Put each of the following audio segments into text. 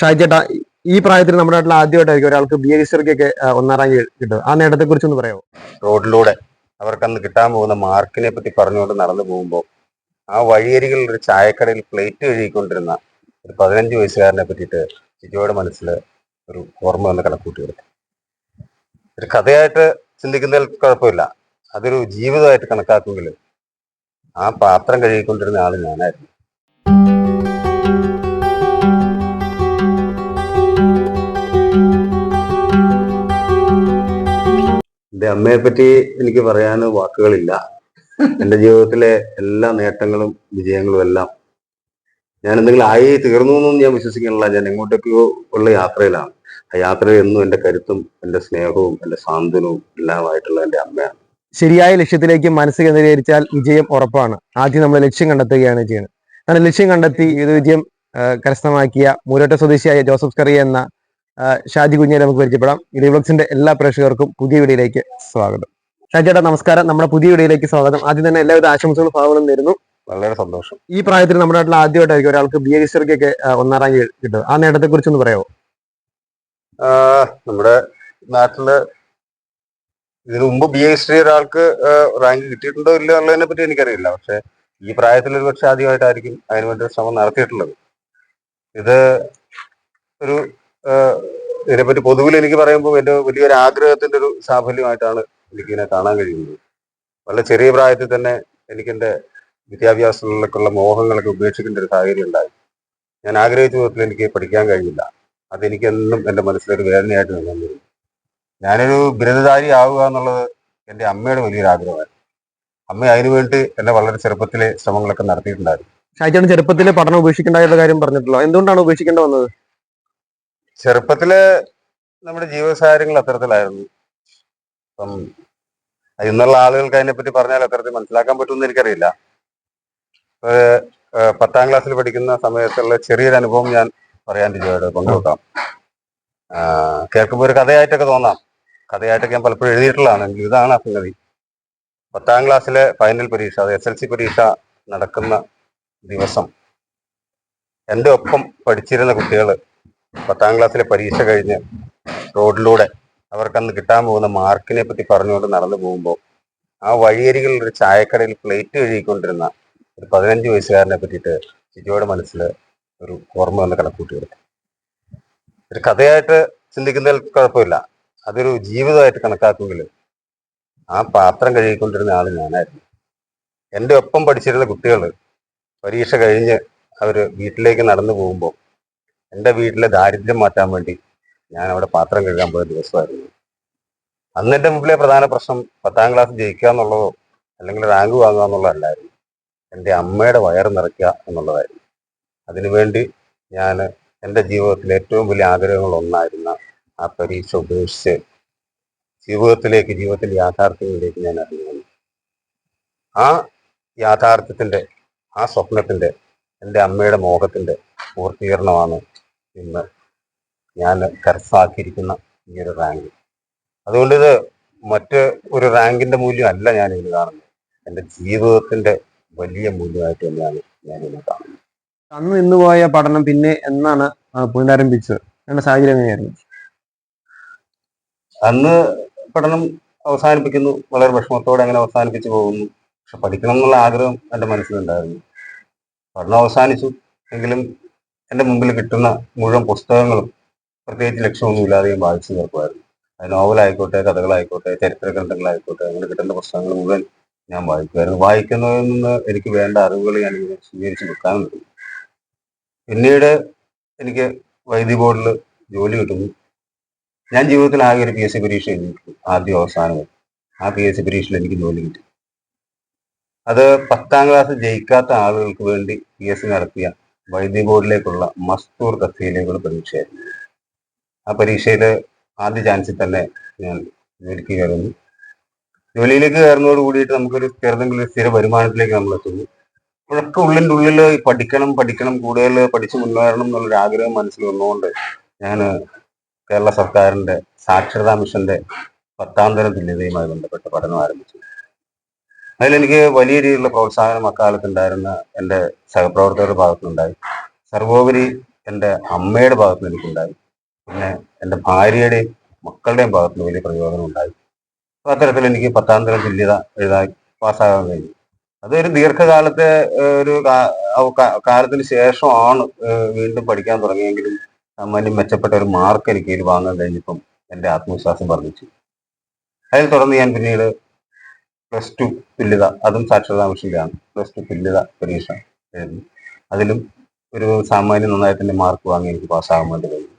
ഷാജി ചേട്ടാ ഈ പ്രായത്തിൽ നമ്മുടെ നാട്ടിൽ ആദ്യമായിട്ടായിരിക്കും ഒരാൾക്ക് ബി എ ഹിസ്റ്ററിക്കൊക്കെ ഒന്നാം റാങ്ക് കിട്ടുക. ആ നേട്ടത്തെ കുറിച്ച് ഒന്ന് പറയാമോ? റോഡിലൂടെ അവർക്ക് അന്ന് കിട്ടാൻ പോകുന്ന മാർക്കിനെ പറ്റി പറഞ്ഞുകൊണ്ട് നടന്നു പോകുമ്പോൾ ആ വഴിയരികളിൽ ഒരു ചായക്കടയിൽ പ്ലേറ്റ് എഴുതിക്കൊണ്ടിരുന്ന ഒരു പതിനഞ്ച് വയസ്സുകാരനെ പറ്റിയിട്ട് ജിജോയുടെ മനസ്സിൽ ഒരു ഓർമ്മ വന്ന് കണക്കൂട്ടി കൊടുത്തു. ഒരു കഥയായിട്ട് ചിന്തിക്കുന്നതിൽ കുഴപ്പമില്ല. അതൊരു ജീവിതമായിട്ട് കണക്കാക്കുമെങ്കിൽ ആ പാത്രം കഴുകിക്കൊണ്ടിരുന്ന ആൾ ഞാനായിരുന്നു. എന്റെ അമ്മയെ പറ്റി എനിക്ക് പറയാൻ വാക്കുകളില്ല. എന്റെ ജീവിതത്തിലെ എല്ലാ നേട്ടങ്ങളും വിജയങ്ങളും എല്ലാം ഞാൻ എന്തെങ്കിലും ആയി തീർന്നു എന്നൊന്നും ഞാൻ വിശ്വസിക്കുന്നില്ല ഞാൻ എങ്ങോട്ടേക്കോ ഉള്ള യാത്രയിലാണ്. ആ യാത്രയിൽ എന്നും എന്റെ കരുത്തും എന്റെ സ്നേഹവും എന്റെ സാന്ത്വനവും എല്ലാമായിട്ടുള്ള എന്റെ അമ്മയാണ്. ശരിയായ ലക്ഷ്യത്തിലേക്ക് മനസ്സ് കേന്ദ്രീകരിച്ചാൽ വിജയം ഉറപ്പാണ്. ആദ്യം നമ്മൾ ലക്ഷ്യം കണ്ടെത്തുകയാണ് ചെയ്യുന്നത്. അങ്ങനെ ലക്ഷ്യം കണ്ടെത്തി ഇത് വിജയം കരസ്ഥമാക്കിയ മൂരോട്ട സ്വദേശിയായ ജോസഫ് കറിയ എന്ന ഷാജി കുഞ്ഞിനെ നമുക്ക് പരിചയപ്പെടാം. ഇഡിബ്ലോക്സിന്റെ എല്ലാ പ്രേക്ഷകർക്കും പുതിയ വീഡിയോയിലേക്ക് സ്വാഗതം. ഷാജിയേട്ടാ നമസ്കാരം. നമ്മുടെ പുതിയ വീഡിയോയിലേക്ക് സ്വാഗതം. ആദ്യം തന്നെ എല്ലാവിധ ആശംസകളും ഭാവങ്ങളും നേരുന്നു. വളരെ സന്തോഷം. ഈ പ്രായത്തിൽ നമ്മുടെ നാട്ടിൽ ആദ്യമായിട്ടായിരിക്കും ഒരാൾക്ക് ബി എ ഹിസ്റ്ററിക്കൊക്കെ ഒന്നാം റാങ്ക് കിട്ടും ആ നേട്ടത്തെ കുറിച്ച് ഒന്ന് പറയാമോ നമ്മുടെ നാട്ടിൽ ഇതിനു മുമ്പ് ബി എ ഹിസ്റ്ററി ഒരാൾക്ക് റാങ്ക് കിട്ടിയിട്ടുണ്ടോ ഇല്ല എന്നുള്ളതിനെ പറ്റി എനിക്കറിയില്ല. പക്ഷെ ഈ പ്രായത്തിൽ ഒരു പക്ഷെ ആദ്യമായിട്ടായിരിക്കും അതിനു വേണ്ടി ശ്രമം നടത്തിയിട്ടുള്ളത്. ഇത് ഒരു ഇതിനെപ്പറ്റി പൊതുവിൽ എനിക്ക് പറയുമ്പോൾ എന്റെ വലിയൊരു ആഗ്രഹത്തിന്റെ ഒരു സാഫല്യമായിട്ടാണ് എനിക്കിതിനെ കാണാൻ കഴിയുന്നത്. വളരെ ചെറിയ പ്രായത്തിൽ തന്നെ എനിക്കെന്റെ വിദ്യാഭ്യാസങ്ങളിലേക്കുള്ള മോഹങ്ങളൊക്കെ ഉപേക്ഷിക്കേണ്ട ഒരു സാഹചര്യം ഉണ്ടായി. ഞാൻ ആഗ്രഹിച്ച വിധത്തിൽ എനിക്ക് പഠിക്കാൻ കഴിഞ്ഞില്ല. അതെനിക്ക് എന്നും എന്റെ മനസ്സിലൊരു വേദനയായിട്ട് നിന്നിരുന്നു ഞാനൊരു ബിരുദധാരി ആവുക എന്നുള്ളത് എന്റെ അമ്മയുടെ വലിയൊരു ആഗ്രഹമായിരുന്നു. അമ്മ അതിനു വേണ്ടി എന്നെ വളരെ ചെറുപ്പത്തിലെ ശ്രമങ്ങളൊക്കെ നടത്തിയിട്ടുണ്ടായിരുന്നു. ചെറുപ്പത്തിലെ പഠനം ഉപേക്ഷിക്കേണ്ട കാര്യം പറഞ്ഞിട്ടുള്ളൂ എന്തുകൊണ്ടാണ് ഉപേക്ഷിക്കേണ്ട വന്നത്? ചെറുപ്പത്തിൽ നമ്മുടെ ജീവിത സാഹചര്യങ്ങൾ അത്തരത്തിലായിരുന്നു അപ്പം ഇന്നുള്ള ആളുകൾക്ക് അതിനെപ്പറ്റി പറഞ്ഞാൽ അത്തരത്തിൽ മനസ്സിലാക്കാൻ പറ്റുമെന്ന് എനിക്കറിയില്ല. പത്താം ക്ലാസ്സിൽ പഠിക്കുന്ന സമയത്തുള്ള ചെറിയൊരു അനുഭവം ഞാൻ പറയാൻ ജിജോയോട് പങ്കുവെക്കാം. കേൾക്കുമ്പോൾ ഒരു കഥയായിട്ടൊക്കെ തോന്നാം. കഥയായിട്ടൊക്കെ ഞാൻ പലപ്പോഴും എഴുതിയിട്ടുള്ളതാണ്. ഇതാണ് ആ സംഗതി. പത്താം ക്ലാസ്സിലെ ഫൈനൽ പരീക്ഷ അത് എസ് എൽ സി പരീക്ഷ നടക്കുന്ന ദിവസം എന്റെ ഒപ്പം പഠിച്ചിരുന്ന കുട്ടികൾ പത്താം ക്ലാസ്സിലെ പരീക്ഷ കഴിഞ്ഞ് റോഡിലൂടെ അവർക്കന്ന് കിട്ടാൻ പോകുന്ന മാർക്കിനെ പറ്റി പറഞ്ഞുകൊണ്ട് നടന്നു പോകുമ്പോൾ ആ വഴിയരികളിൽ ഒരു ചായക്കടയിൽ പ്ലേറ്റ് കഴുകിക്കൊണ്ടിരുന്ന ഒരു പതിനഞ്ച് വയസ്സുകാരനെ പറ്റിയിട്ട് ചിജിയുടെ മനസ്സിൽ ഒരു ഓർമ്മ വന്ന് കണക്കൂട്ടി കൊടുത്തു. ഒരു കഥയായിട്ട് ചിന്തിക്കുന്നതിൽ കുഴപ്പമില്ല. അതൊരു ജീവിതമായിട്ട് കണക്കാക്കുമെങ്കിൽ ആ പാത്രം കഴുകിക്കൊണ്ടിരുന്ന ആൾ ഞാനായിരുന്നു. എന്റെ ഒപ്പം പഠിച്ചിരുന്ന കുട്ടികൾ പരീക്ഷ കഴിഞ്ഞ് അവർ വീട്ടിലേക്ക് നടന്നു പോകുമ്പോൾ എന്റെ വീട്ടിലെ ദാരിദ്ര്യം മാറ്റാൻ വേണ്ടി ഞാൻ അവിടെ പാത്രം കഴുകാൻ പോയ ദിവസമായിരുന്നു. അന്ന് എന്റെ മുമ്പിലെ പ്രധാന പ്രശ്നം പത്താം ക്ലാസ് ജയിക്കുക എന്നുള്ളതോ അല്ലെങ്കിൽ റാങ്ക് വാങ്ങുക എന്നുള്ളതല്ലായിരുന്നു. എന്റെ അമ്മയുടെ വയറ് നിറയ്ക്കുക എന്നുള്ളതായിരുന്നു. അതിനുവേണ്ടി ഞാൻ എന്റെ ജീവിതത്തിലെ ഏറ്റവും വലിയ ആഗ്രഹങ്ങൾ ഒന്നായിരുന്ന ആ പരീക്ഷ ഉപേക്ഷിച്ച് ജീവിതത്തിലേക്ക് ജീവിതത്തിലെ യാഥാർത്ഥ്യങ്ങളിലേക്ക് ഞാൻ അറിഞ്ഞു വന്നു ആ യാഥാർത്ഥ്യത്തിന്റെ ആ സ്വപ്നത്തിന്റെ എന്റെ അമ്മയുടെ മോഹത്തിന്റെ പൂർത്തീകരണമാണ് ഇന്ന് ഞാൻ കരസ്ഥാക്കിയിരിക്കുന്ന ഈ ഒരു റാങ്ക് അതുകൊണ്ട് ഇത് മറ്റ് ഒരു റാങ്കിന്റെ മൂല്യം അല്ല ഞാൻ ഇതിൽ കാണുന്നത്. എന്റെ ജീവിതത്തിന്റെ വലിയ മൂല്യമായിട്ട് തന്നെയാണ് ഞാൻ ഇതിനെ കാണുന്നത്. അന്ന് നിന്ന് പോയ പഠനം പിന്നെ എന്നാണ് പുനരാരംഭിച്ചത്? എന്റെ സാഹചര്യം എങ്ങനെയായിരുന്നു അന്ന് പഠനം അവസാനിപ്പിക്കുന്നു വളരെ വിഷമത്തോടെ അങ്ങനെ അവസാനിപ്പിച്ചു പോകുന്നു. പക്ഷെ പഠിക്കണം എന്നുള്ള ആഗ്രഹം എന്റെ മനസ്സിലുണ്ടായിരുന്നു. പഠനം അവസാനിച്ചു എങ്കിലും എന്റെ മുമ്പിൽ കിട്ടുന്ന മുഴുവൻ പുസ്തകങ്ങളും പ്രത്യേകിച്ച് ലക്ഷ്യമൊന്നുമില്ലാതെ ഞാൻ വായിച്ചു തീർക്കുമായിരുന്നു അത് നോവലായിക്കോട്ടെ കഥകളായിക്കോട്ടെ ചരിത്ര ഗ്രന്ഥങ്ങളായിക്കോട്ടെ അങ്ങനെ കിട്ടുന്ന പുസ്തകങ്ങൾ മുഴുവൻ ഞാൻ വായിക്കുമായിരുന്നു. വായിക്കുന്നതിൽ നിന്ന് എനിക്ക് വേണ്ട അറിവുകൾ ഞാൻ ഇങ്ങനെ സ്വീകരിച്ച് വെക്കാൻ തുടങ്ങി. പിന്നീട് എനിക്ക് വൈദ്യുതി ബോർഡിൽ ജോലി കിട്ടുന്നു. ഞാൻ ജീവിതത്തിൽ ആകെ ഒരു പി എസ് സി പരീക്ഷ എഴുതിയിട്ടു ആദ്യം അവസാനം. ആ പി എസ് സി പരീക്ഷയിൽ എനിക്ക് ജോലി കിട്ടി. അത് പത്താം ക്ലാസ് ജയിക്കാത്ത ആളുകൾക്ക് വേണ്ടി പി എസ് സി നടത്തിയ വൈദ്യുതി ബോർഡിലേക്കുള്ള മസ്തൂർ തസ്തിയിലേക്കുള്ള പരീക്ഷയായിരുന്നു. ആ പരീക്ഷയിൽ ആദ്യ ചാൻസിൽ തന്നെ ഞാൻ ജോലിക്ക് കയറുന്നു ജോലിയിലേക്ക് കയറുന്നതോട് കൂടിയിട്ട് നമുക്കൊരു ചെറുതെങ്കിലും സ്ഥിര വരുമാനത്തിലേക്ക് നമ്മൾ എത്തുന്നു. അപ്പോഴൊക്കെ ഉള്ളിന്റെ ഉള്ളിൽ പഠിക്കണം പഠിക്കണം കൂടുതൽ പഠിച്ചു മുന്നേറണം എന്നുള്ളൊരു ആഗ്രഹം മനസ്സിൽ വന്നുകൊണ്ട് ഞാൻ കേരള സർക്കാരിന്റെ സാക്ഷരതാ മിഷന്റെ പത്താം തരം തുല്യതയുമായി ബന്ധപ്പെട്ട പഠനം ആരംഭിച്ചു. അതിലെനിക്ക് വലിയ രീതിയിലുള്ള പ്രോത്സാഹനം അക്കാലത്ത് ഉണ്ടായിരുന്ന എന്റെ സഹപ്രവർത്തകരുടെ ഭാഗത്തുനിന്നുണ്ടായി. സർവോപരി എന്റെ അമ്മയുടെ ഭാഗത്തുനിന്ന് എനിക്കുണ്ടായി. പിന്നെ എന്റെ ഭാര്യയുടെയും മക്കളുടെയും ഭാഗത്തുനിന്ന് വലിയ പ്രയോജനം ഉണ്ടായി അപ്പൊ അത്തരത്തിൽ എനിക്ക് പത്താം തരം തുല്യത എഴുതാൻ പാസ്സാകാൻ കഴിഞ്ഞു. അതൊരു ദീർഘകാലത്തെ ഒരു കാലത്തിന് ശേഷമാണ് വീണ്ടും പഠിക്കാൻ തുടങ്ങിയെങ്കിലും സാമാന്യം മെച്ചപ്പെട്ട ഒരു മാർക്ക് എനിക്ക് ഇതിൽ വാങ്ങാൻ കഴിഞ്ഞപ്പം എന്റെ ആത്മവിശ്വാസം വർദ്ധിച്ചു. അതിൽ തുടർന്ന് ഞാൻ പിന്നീട് പ്ലസ് ടു തുല്യത. അതും സാക്ഷരതാ മിഷനിലാണ് പ്ലസ് ടു തുല്യത പരീക്ഷ അതിലും ഒരു സാമാന്യം നന്നായി തന്നെ മാർക്ക് വാങ്ങി എനിക്ക് പാസ്സാകാൻ വേണ്ടി കഴിഞ്ഞു.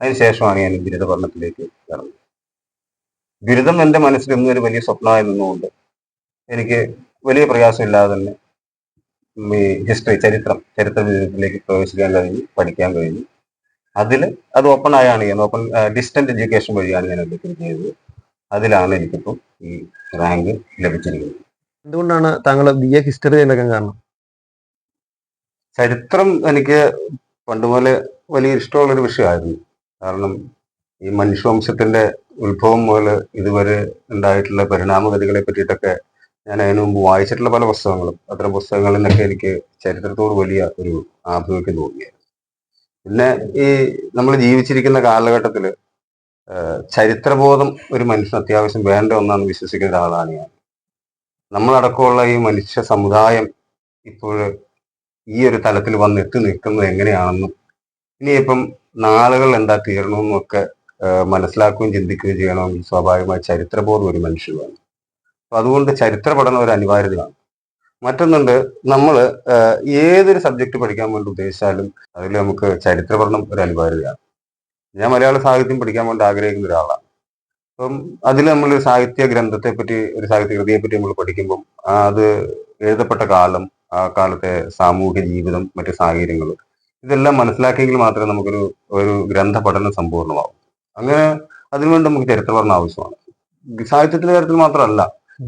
അതിനുശേഷമാണ് ഞാൻ ബിരുദ പഠനത്തിലേക്ക് കടന്നത്. ബിരുദം എന്റെ മനസ്സിൽ ഇന്നും ഒരു വലിയ സ്വപ്നമായി നിന്നുകൊണ്ട് എനിക്ക് വലിയ പ്രയാസമില്ലാതെ തന്നെ ഈ ഹിസ്റ്ററി ചരിത്രം ചരിത്ര ബിരുദത്തിലേക്ക് പ്രവേശിക്കാൻ കഴിഞ്ഞു പഠിക്കാൻ കഴിഞ്ഞു. അതിൽ അത് ഓപ്പൺ ആയാണ് ഞാൻ ഓപ്പൺ ഡിസ്റ്റന്റ് എഡ്യൂക്കേഷൻ വഴിയാണ് ഞാൻ ഡിഗ്രി ചെയ്തത് അതിലാണ് എനിക്കിപ്പോൾ ഈ റാങ്ക് ലഭിച്ചിരിക്കുന്നത്. എന്തുകൊണ്ടാണ് താങ്കൾ ബി എ ഹിസ്റ്ററി തിരഞ്ഞെടുക്കാൻ കാരണം? ചരിത്രം എനിക്ക് പണ്ട് മുതലേ വലിയ ഇഷ്ടമുള്ളൊരു വിഷയമായിരുന്നു. കാരണം ഈ മനുഷ്യവംശത്തിന്റെ ഉത്ഭവം മുതൽ ഇതുവരെ ഉണ്ടായിട്ടുള്ള പരിണാമഗതികളെ പറ്റിയിട്ടൊക്കെ ഞാൻ അതിനു മുമ്പ് വായിച്ചിട്ടുള്ള പല പുസ്തകങ്ങളും അത്തരം പുസ്തകങ്ങളിൽ നിന്നൊക്കെ എനിക്ക് ചരിത്രത്തോട് വലിയ ഒരു ആഭിമുഖ്യം തോന്നിയായിരുന്നു. പിന്നെ ഈ നമ്മൾ ജീവിച്ചിരിക്കുന്ന കാലഘട്ടത്തിൽ ചരിത്രബോധം ഒരു മനുഷ്യന് അത്യാവശ്യം വേണ്ട ഒന്നാണെന്ന് വിശ്വസിക്കുന്ന ഒരാളാണ് ഞാൻ. നമ്മളടക്കമുള്ള ഈ മനുഷ്യ സമുദായം ഇപ്പോൾ ഈ ഒരു തലത്തിൽ വന്ന് എത്തി നിൽക്കുന്നത് എങ്ങനെയാണെന്നും ഇനിയിപ്പം നാളുകൾ എന്താ തീരണമെന്നൊക്കെ മനസ്സിലാക്കുകയും ചിന്തിക്കുകയും ചെയ്യണമെങ്കിൽ സ്വാഭാവികമായി ചരിത്രബോധം ഒരു മനുഷ്യന് വേണം അപ്പൊ അതുകൊണ്ട് ചരിത്ര പഠനം ഒരു അനിവാര്യതയാണ്. മറ്റൊന്നുണ്ട് നമ്മൾ ഏതൊരു സബ്ജക്ട് പഠിക്കാൻ വേണ്ടി ഉദ്ദേശിച്ചാലും അതിൽ നമുക്ക് ചരിത്ര പഠനം ഒരു അനിവാര്യതയാണ്. ഞാൻ മലയാള സാഹിത്യം പഠിക്കാൻ വേണ്ടി ആഗ്രഹിക്കുന്ന ഒരാളാണ്. അപ്പം അതിൽ നമ്മൾ സാഹിത്യ ഗ്രന്ഥത്തെ പറ്റി ഒരു സാഹിത്യ കൃതിയെ പറ്റി നമ്മൾ പഠിക്കുമ്പം അത് എഴുതപ്പെട്ട കാലം ആ കാലത്തെ സാമൂഹ്യ ജീവിതം മറ്റു സാഹചര്യങ്ങൾ ഇതെല്ലാം മനസ്സിലാക്കിയെങ്കിൽ മാത്രമേ നമുക്കൊരു ഒരു ഗ്രന്ഥ പഠനം സമ്പൂർണമാവും. അങ്ങനെ അതിനുവേണ്ടി നമുക്ക് ചരിത്ര പഠനം ആവശ്യമാണ്. സാഹിത്യത്തിന്റെ കാര്യത്തിൽ മാത്രമല്ല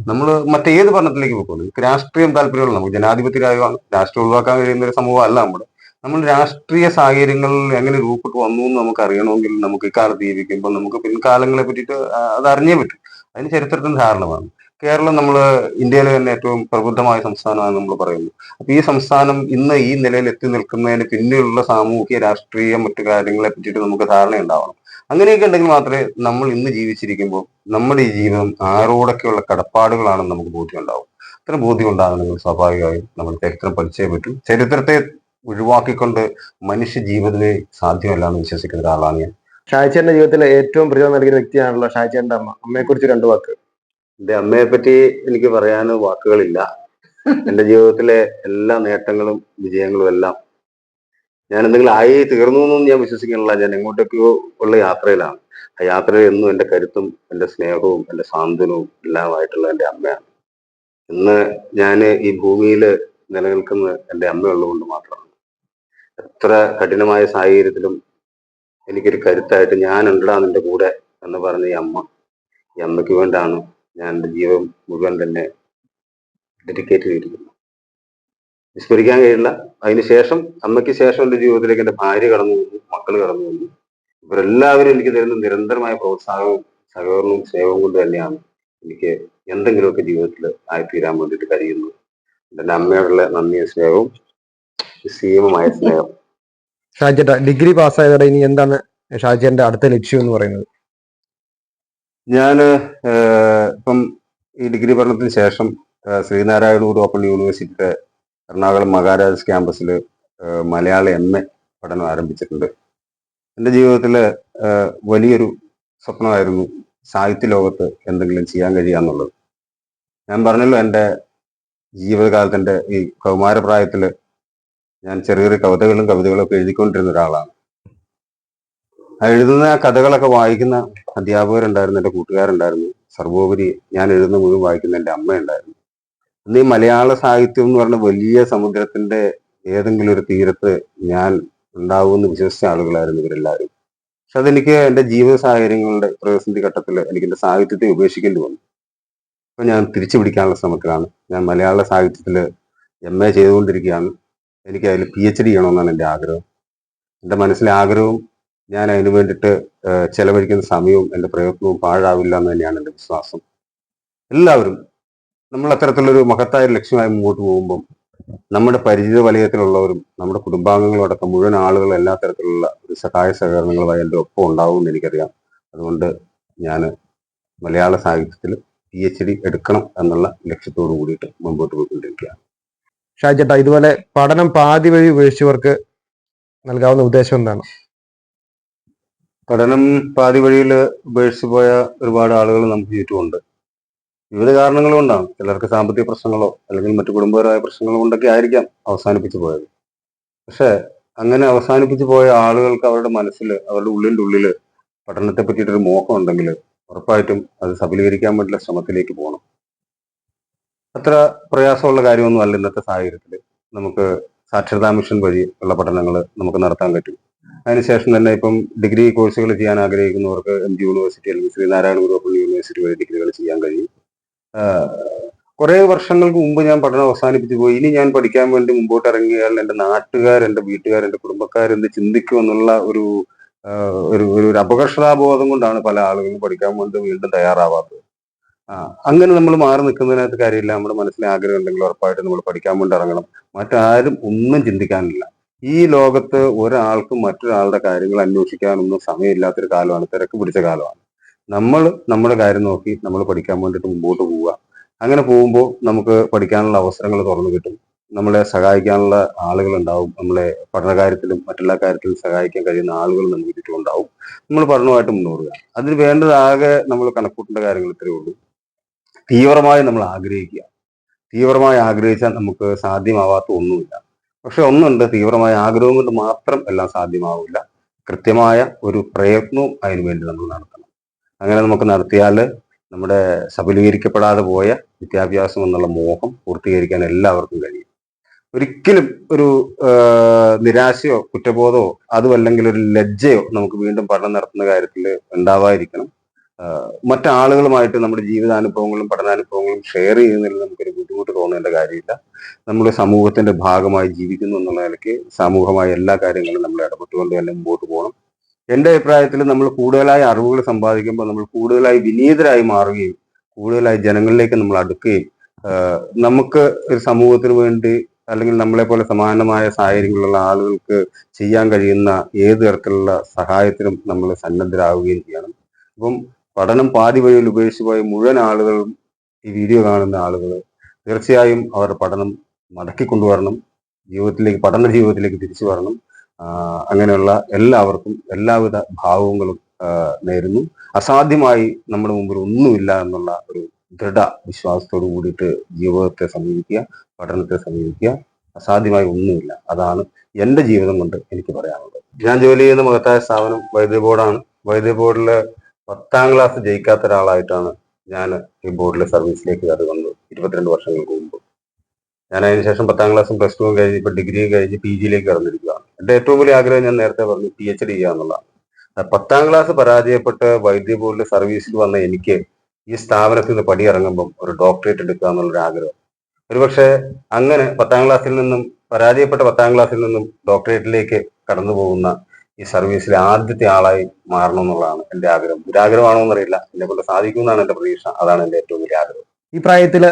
നമ്മൾ മറ്റേത് പഠനത്തിലേക്ക് പോകുന്നു രാഷ്ട്രീയം താല്പര്യമുള്ള നമുക്ക് ജനാധിപത്യ രാജ്യമാണ് രാഷ്ട്രീയം ഒഴിവാക്കാൻ കഴിയുന്ന ഒരു സമൂഹമല്ല നമ്മുടെ. നമ്മൾ രാഷ്ട്രീയ സാഹചര്യങ്ങളിൽ എങ്ങനെ രൂപപ്പെട്ട് വന്നു എന്ന് നമുക്ക് അറിയണമെങ്കിൽ നമുക്ക് ഇക്കാലത്ത് ജീവിക്കുമ്പോൾ നമുക്ക് പിൻകാലങ്ങളെ പറ്റിയിട്ട് അത് അറിഞ്ഞേ പറ്റും. അതിന് ചരിത്രത്തിന് ധാരണമാണ്. കേരളം നമ്മൾ ഇന്ത്യയിലെ തന്നെ ഏറ്റവും പ്രബുദ്ധമായ സംസ്ഥാനമാണ് നമ്മൾ പറയുന്നത് അപ്പൊ ഈ സംസ്ഥാനം ഇന്ന് ഈ നിലയിൽ എത്തി നിൽക്കുന്നതിന് പിന്നിലുള്ള സാമൂഹ്യ രാഷ്ട്രീയ മറ്റു കാര്യങ്ങളെ പറ്റിയിട്ട് നമുക്ക് ധാരണ ഉണ്ടാവണം അങ്ങനെയൊക്കെ ഉണ്ടെങ്കിൽ മാത്രമേ നമ്മൾ ഇന്ന് ജീവിച്ചിരിക്കുമ്പോൾ നമ്മുടെ ഈ ജീവിതം ആരോടൊക്കെയുള്ള കടപ്പാടുകളാണെന്ന് നമുക്ക് ബോധ്യം ഉണ്ടാവും അത്തരം ബോധ്യം ഉണ്ടാകണമെങ്കിൽ സ്വാഭാവികമായും നമ്മൾ ചരിത്രം പഠിച്ചേ പറ്റും. ചരിത്രത്തെ ഒഴിവാക്കിക്കൊണ്ട് മനുഷ്യ ജീവിതത്തിന് സാധ്യമല്ല എന്ന് വിശ്വസിക്കുന്ന ഒരാളാണ് ഞാൻ. ഷാജിച്ചേട്ടന്റെ ജീവിതത്തിലെ ഏറ്റവും പ്രിയം നൽകിയ വ്യക്തിയാണല്ലോ ഷാജിച്ചേട്ടന്റെ അമ്മ. അമ്മയെ കുറിച്ച് രണ്ടു വാക്ക്. എന്റെ അമ്മയെ പറ്റി എനിക്ക് പറയാൻ വാക്കുകളില്ല. എന്റെ ജീവിതത്തിലെ എല്ലാ നേട്ടങ്ങളും വിജയങ്ങളും എല്ലാം ഞാൻ എന്തെങ്കിലും ആയി തീർന്നു എന്നൊന്നും ഞാൻ വിശ്വസിക്കുന്നില്ല ഞാൻ എങ്ങോട്ടേക്കോ ഉള്ള യാത്രയിലാണ്. ആ യാത്രയിൽ എന്നും എന്റെ കരുത്തും എന്റെ സ്നേഹവും എന്റെ സാന്ത്വനവും എല്ലാമായിട്ടുള്ള എന്റെ അമ്മയാണ്. ഇന്ന് ഞാൻ ഈ ഭൂമിയിൽ നിലനിൽക്കുന്നത് എന്റെ അമ്മയുള്ളതുകൊണ്ട് മാത്രമാണ്. എത്ര കഠിനമായ സാഹചര്യത്തിലും എനിക്കൊരു കരുത്തായിട്ട് ഞാൻ ഉണ്ടടാ നിന്റെ കൂടെ എന്ന് പറഞ്ഞ ഈ അമ്മ ഈ അമ്മയ്ക്ക് വേണ്ടാണ് ഞാൻ എന്റെ ജീവൻ മുഴുവൻ തന്നെ ഡെഡിക്കേറ്റ് ചെയ്തിരിക്കുന്നത് വിസ്മരിക്കാൻ കഴിയില്ല. അതിനുശേഷം അമ്മയ്ക്ക് ശേഷം എന്റെ ജീവിതത്തിലേക്ക് എന്റെ ഭാര്യ കടന്നു വന്നു മക്കൾ കടന്നു വന്നു. ഇവരെല്ലാവരും എനിക്ക് തരുന്ന നിരന്തരമായ പ്രോത്സാഹനവും സഹകരണവും സ്നേഹവും കൊണ്ട് തന്നെയാണ് എനിക്ക് എന്തെങ്കിലുമൊക്കെ ജീവിതത്തിൽ ആയിത്തീരാൻ വേണ്ടിയിട്ട് കഴിയുന്നത്. എന്റെ അമ്മയോടുള്ള നന്ദിയും സ്നേഹവും നിസ്സീമമായ സ്നേഹം ഷാജിച്ചേട്ട ഡിഗ്രി പാസ്സായതോടെ ഇനി എന്താണ് ഷാജിന്റെ അടുത്ത ലക്ഷ്യം എന്ന് പറയുന്നത്? ഞാൻ ഇപ്പം ഈ ഡിഗ്രി പഠനത്തിന് ശേഷം ശ്രീനാരായണൂർ ഓപ്പൺ യൂണിവേഴ്സിറ്റിയുടെ എറണാകുളം മഹാരാജാസ് ക്യാമ്പസിൽ മലയാള എം എ പഠനം ആരംഭിച്ചിട്ടുണ്ട്. എന്റെ ജീവിതത്തിൽ വലിയൊരു സ്വപ്നമായിരുന്നു സാഹിത്യ ലോകത്ത് എന്തെങ്കിലും ചെയ്യാൻ കഴിയുക എന്നുള്ളത്. ഞാൻ പറഞ്ഞല്ലോ എന്റെ ജീവിതകാലത്തിന്റെ ഈ കൗമാരപ്രായത്തിൽ ഞാൻ ചെറിയ ചെറിയ കവിതകളും കവിതകളും ഒക്കെ എഴുതിക്കൊണ്ടിരുന്ന ഒരാളാണ്. എഴുതുന്ന കഥകളൊക്കെ വായിക്കുന്ന അധ്യാപകരുണ്ടായിരുന്നു എന്റെ കൂട്ടുകാരുണ്ടായിരുന്നു. സർവോപരി ഞാൻ എഴുതുന്ന മുഴുവൻ വായിക്കുന്ന എന്റെ അമ്മയുണ്ടായിരുന്നു. അന്ന് ഈ മലയാള സാഹിത്യം എന്ന് പറഞ്ഞ വലിയ സമുദ്രത്തിന്റെ ഏതെങ്കിലും ഒരു തീരത്ത് ഞാൻ ഉണ്ടാവുമെന്ന് വിശ്വസിച്ച ആളുകളായിരുന്നു ഇവരെല്ലാവരും. പക്ഷെ അതെനിക്ക് എന്റെ ജീവിത സാഹചര്യങ്ങളുടെ പ്രതിസന്ധി ഘട്ടത്തിൽ എനിക്ക് എന്റെ സാഹിത്യത്തെ ഉപേക്ഷിക്കേണ്ടി വന്നു. അപ്പൊ ഞാൻ തിരിച്ചു പിടിക്കാനുള്ള ശ്രമത്തിലാണ്. ഞാൻ മലയാള സാഹിത്യത്തിൽ എം എ ചെയ്തുകൊണ്ടിരിക്കുകയാണ്. എനിക്ക് അതിൽ പി എച്ച് ഡി ചെയ്യണമെന്നാണ് എന്റെ ആഗ്രഹം. എന്റെ മനസ്സിലെ ആഗ്രഹവും ഞാൻ അതിനു വേണ്ടിയിട്ട് ചെലവഴിക്കുന്ന സമയവും എന്റെ പ്രയത്നവും പാഴാവില്ല എന്ന് തന്നെയാണ് എന്റെ വിശ്വാസം. എല്ലാവരും നമ്മൾ അത്തരത്തിലൊരു മഹത്തായ ലക്ഷ്യമായി മുമ്പോട്ട് പോകുമ്പം നമ്മുടെ പരിചിത വലയത്തിലുള്ളവരും നമ്മുടെ കുടുംബാംഗങ്ങളും അടക്കം മുഴുവൻ ആളുകളും എല്ലാ തരത്തിലുള്ള ഒരു സഹായ സഹകരണങ്ങളുമായി എന്റെ ഒപ്പം ഉണ്ടാവും എന്ന് എനിക്കറിയാം. അതുകൊണ്ട് ഞാൻ മലയാള സാഹിത്യത്തിൽ പി എച്ച് ഡി എടുക്കണം എന്നുള്ള ലക്ഷ്യത്തോടു കൂടിയിട്ട് മുമ്പോട്ട് പോയിക്കൊണ്ടിരിക്കുകയാണ്. ഷാജി ചേട്ടാ ഇതുപോലെ പഠനം പാതി വഴി ഉപേക്ഷിച്ചവർക്ക് നൽകാവുന്ന ഉദ്ദേശം എന്താണ്? പഠനം പാതി വഴിയിൽ ഉപേക്ഷിച്ചു പോയ ഒരുപാട് ആളുകൾ നമുക്ക് ചുറ്റുമുണ്ട്. വിവിധ കാരണങ്ങൾ കൊണ്ടാണ്. ചിലർക്ക് സാമ്പത്തിക പ്രശ്നങ്ങളോ അല്ലെങ്കിൽ മറ്റു കുടുംബപരമായ പ്രശ്നങ്ങളോ കൊണ്ടൊക്കെ ആയിരിക്കാം അവസാനിപ്പിച്ചു പോയത്. പക്ഷെ അങ്ങനെ അവസാനിപ്പിച്ചു പോയ ആളുകൾക്ക് അവരുടെ മനസ്സിൽ അവരുടെ ഉള്ളിന്റെ ഉള്ളിൽ പഠനത്തെ പറ്റിയിട്ടൊരു മോഹം ഉണ്ടെങ്കിൽ ഉറപ്പായിട്ടും അത് സബലീകരിക്കാൻ വേണ്ടിയുള്ള ശ്രമത്തിലേക്ക് പോകണം. അത്ര പ്രയാസമുള്ള കാര്യമൊന്നും അല്ല ഇന്നത്തെ സാഹചര്യത്തിൽ നമുക്ക് സാക്ഷരതാ മിഷൻ വഴി ഉള്ള പഠനങ്ങൾ നമുക്ക് നടത്താൻ പറ്റും. അതിനുശേഷം തന്നെ ഇപ്പം ഡിഗ്രി കോഴ്സുകൾ ചെയ്യാൻ ആഗ്രഹിക്കുന്നവർക്ക് എം ജി യൂണിവേഴ്സിറ്റി അല്ലെങ്കിൽ ശ്രീനാരായണ ഗുരു ഓപ്പൺ യൂണിവേഴ്സിറ്റി വഴി ഡിഗ്രികൾ ചെയ്യാൻ കഴിയും. കുറെ വർഷങ്ങൾക്ക് മുമ്പ് ഞാൻ പഠനം അവസാനിപ്പിച്ചു പോയി. ഇനി ഞാൻ പഠിക്കാൻ വേണ്ടി മുമ്പോട്ട് ഇറങ്ങിയാൽ എന്റെ നാട്ടുകാർ എന്റെ വീട്ടുകാർ എന്റെ കുടുംബക്കാർ എന്ത് ചിന്തിക്കും എന്നുള്ള ഒരു ഒരു ഒരു അപകർഷതാബോധം കൊണ്ടാണ് പല ആളുകളും പഠിക്കാൻ വേണ്ടി വീണ്ടും തയ്യാറാവാത്തത്. അങ്ങനെ നമ്മൾ മാറി നിൽക്കുന്നതിനകത്ത് കാര്യമില്ല. നമ്മുടെ മനസ്സിലെ ആഗ്രഹം ഉണ്ടെങ്കിൽ ഉറപ്പായിട്ട് നമ്മൾ പഠിക്കാൻ വേണ്ടി ഇറങ്ങണം. മറ്റാരും ഒന്നും ചിന്തിക്കാനില്ല. ഈ ലോകത്ത് ഒരാൾക്കും മറ്റൊരാളുടെ കാര്യങ്ങൾ അന്വേഷിക്കാനൊന്നും സമയമില്ലാത്തൊരു കാലമാണ്. തിരക്ക് പിടിച്ച കാലമാണ്. നമ്മൾ നമ്മുടെ കാര്യം നോക്കി നമ്മൾ പഠിക്കാൻ വേണ്ടിയിട്ട് മുമ്പോട്ട് പോവുക. അങ്ങനെ പോകുമ്പോൾ നമുക്ക് പഠിക്കാനുള്ള അവസരങ്ങൾ തുറന്നു കിട്ടും. നമ്മളെ സഹായിക്കാനുള്ള ആളുകൾ ഉണ്ടാവും. നമ്മളെ പഠനകാര്യത്തിലും മറ്റെല്ലാ കാര്യത്തിലും സഹായിക്കാൻ കഴിയുന്ന ആളുകൾ നമുക്ക് ചുറ്റും ഉണ്ടാവും നമ്മൾ പഠനമായിട്ട് മുന്നോറുക അതിന് വേണ്ടതാകെ നമ്മൾ കണക്കൂട്ടേണ്ട കാര്യങ്ങൾ ഇത്രയേ ഉള്ളൂ. തീവ്രമായി നമ്മൾ ആഗ്രഹിക്കുക. തീവ്രമായി ആഗ്രഹിച്ചാൽ നമുക്ക് സാധ്യമാവാത്ത ഒന്നുമില്ല. പക്ഷെ ഒന്നുണ്ട് തീവ്രമായ ആഗ്രഹം കൊണ്ട് മാത്രം എല്ലാം സാധ്യമാവില്ല. കൃത്യമായ ഒരു പ്രയത്നവും അതിനു വേണ്ടി നമ്മൾ നടത്തണം. അങ്ങനെ നമുക്ക് നടത്തിയാൽ നമ്മുടെ സബലീകരിക്കപ്പെടാതെ പോയ വിദ്യാഭ്യാസം എന്നുള്ള മോഹം പൂർത്തീകരിക്കാൻ എല്ലാവർക്കും കഴിയും. ഒരിക്കലും ഒരു നിരാശയോ കുറ്റബോധമോ അതുമല്ലെങ്കിൽ ഒരു ലജ്ജയോ നമുക്ക് വീണ്ടും പഠനം നടത്തുന്ന കാര്യത്തിൽ ഉണ്ടാവാതിരിക്കണം. മറ്റാളുകളുമായിട്ട് നമ്മുടെ ജീവിതാനുഭവങ്ങളും പഠനാനുഭവങ്ങളും ഷെയർ ചെയ്യുന്നതിൽ നമുക്കൊരു ബുദ്ധിമുട്ട് തോന്നേണ്ട കാര്യമില്ല. നമ്മൾ സമൂഹത്തിന്റെ ഭാഗമായി ജീവിക്കുന്നു എന്നുള്ള നിലയ്ക്ക് സാമൂഹമായ എല്ലാ കാര്യങ്ങളും നമ്മൾ ഇടപെട്ടുകൊണ്ട് തന്നെ മുമ്പോട്ട് പോകണം. എന്റെ അഭിപ്രായത്തിൽ നമ്മൾ കൂടുതലായി അറിവുകൾ സമ്പാദിക്കുമ്പോൾ നമ്മൾ കൂടുതലായി വിനീതരായി മാറുകയും കൂടുതലായി ജനങ്ങളിലേക്ക് നമ്മൾ അടുക്കുകയും നമുക്ക് ഒരു സമൂഹത്തിന് വേണ്ടി അല്ലെങ്കിൽ നമ്മളെ പോലെ സമാനമായ സാഹചര്യങ്ങളുള്ള ആളുകൾക്ക് ചെയ്യാൻ കഴിയുന്ന ഏത് തരത്തിലുള്ള സഹായത്തിനും നമ്മൾ സന്നദ്ധരാകുകയും ചെയ്യണം. അപ്പം പഠനം പാതി വഴിയിൽ ഉപേക്ഷിച്ചു പോയ മുഴുവൻ ആളുകളും ഈ വീഡിയോ കാണുന്ന ആളുകൾ തീർച്ചയായും അവരുടെ പഠനം മടക്കി കൊണ്ടുവരണം. ജീവിതത്തിലേക്ക് പഠന ജീവിതത്തിലേക്ക് തിരിച്ചു വരണം. അങ്ങനെയുള്ള എല്ലാവർക്കും എല്ലാവിധ ഭാവങ്ങളും നേരുന്നു. അസാധ്യമായി നമ്മുടെ മുമ്പിൽ ഒന്നുമില്ല എന്നുള്ള ഒരു ദൃഢ വിശ്വാസത്തോട് കൂടിയിട്ട് ജീവിതത്തെ സമീപിക്കുക പഠനത്തെ സമീപിക്കുക. അസാധ്യമായി ഒന്നുമില്ല. അതാണ് എന്റെ ജീവിതം കൊണ്ട് എനിക്ക് പറയാനുള്ളത്. ഞാൻ ജോലി ചെയ്യുന്ന മഹത്തായ സ്ഥാപനം വൈദ്യുതി ബോർഡാണ് വൈദ്യുതി ബോർഡിൽ പത്താം ക്ലാസ് ജയിക്കാത്ത ഒരാളായിട്ടാണ് ഞാൻ ഈ ബോർഡിലെ സർവീസിലേക്ക് കയറി വന്നത് ഇരുപത്തിരണ്ട് വർഷങ്ങൾക്ക് മുമ്പ്. ഞാൻ അതിന് ശേഷം പത്താം ക്ലാസ്സും പ്ലസ് ടുവും കഴിഞ്ഞ് ഇപ്പൊ ഡിഗ്രിയും കഴിഞ്ഞ് പി ജിയിലേക്ക് കടന്നിരിക്കുകയാണ്. എന്റെ ഏറ്റവും വലിയ ആഗ്രഹം ഞാൻ നേരത്തെ പറഞ്ഞു പി എച്ച് ഡി ചെയ്യുക എന്നുള്ളതാണ്. പത്താം ക്ലാസ് പരാജയപ്പെട്ട് വൈദ്യ ബോർഡിലെ സർവീസിൽ വന്ന എനിക്ക് ഈ സ്ഥാപനത്തിൽ നിന്ന് പടിയിറങ്ങുമ്പം ഒരു ഡോക്ടറേറ്റ് എടുക്കുക എന്നുള്ളൊരു ആഗ്രഹം. ഒരുപക്ഷെ അങ്ങനെ പത്താം ക്ലാസ്സിൽ നിന്നും പരാജയപ്പെട്ട പത്താം ക്ലാസ്സിൽ നിന്നും ഡോക്ടറേറ്റിലേക്ക് കടന്നു പോകുന്ന ഈ സർവീസിലെ ആദ്യത്തെ ആളായി മാറണം എന്നുള്ളതാണ് എന്റെ ആഗ്രഹം. ദുരാഗ്രഹമാണോ എന്നറിയില്ല എന്നെ കൊണ്ട് സാധിക്കുമെന്നാണ് എന്റെ പ്രതീക്ഷ. അതാണ് എന്റെ ഏറ്റവും വലിയ ആഗ്രഹം. ഈ പ്രായത്തിൽ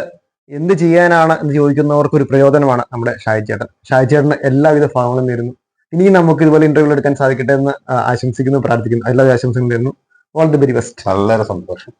എന്ത് ചെയ്യാനാണ് എന്ന് ചോദിക്കുന്നവർക്ക് ഒരു പ്രയോജനമാണ് നമ്മുടെ ഷാജി ചേട്ടൻ. ഷാജി ചേട്ടന് എല്ലാവിധ ഭാവങ്ങളും നേരുന്നു. ഇനിയും നമുക്ക് ഇതുപോലെ ഇന്റർവ്യൂ എടുക്കാൻ സാധിക്കട്ടെ എന്ന് ആശംസിക്കുന്നു പ്രാർത്ഥിക്കുന്നു. എല്ലാ ആശംസകളും നേരുന്നു. ഓൾ ദി വെരി ബെസ്റ്റ് വളരെ സന്തോഷം.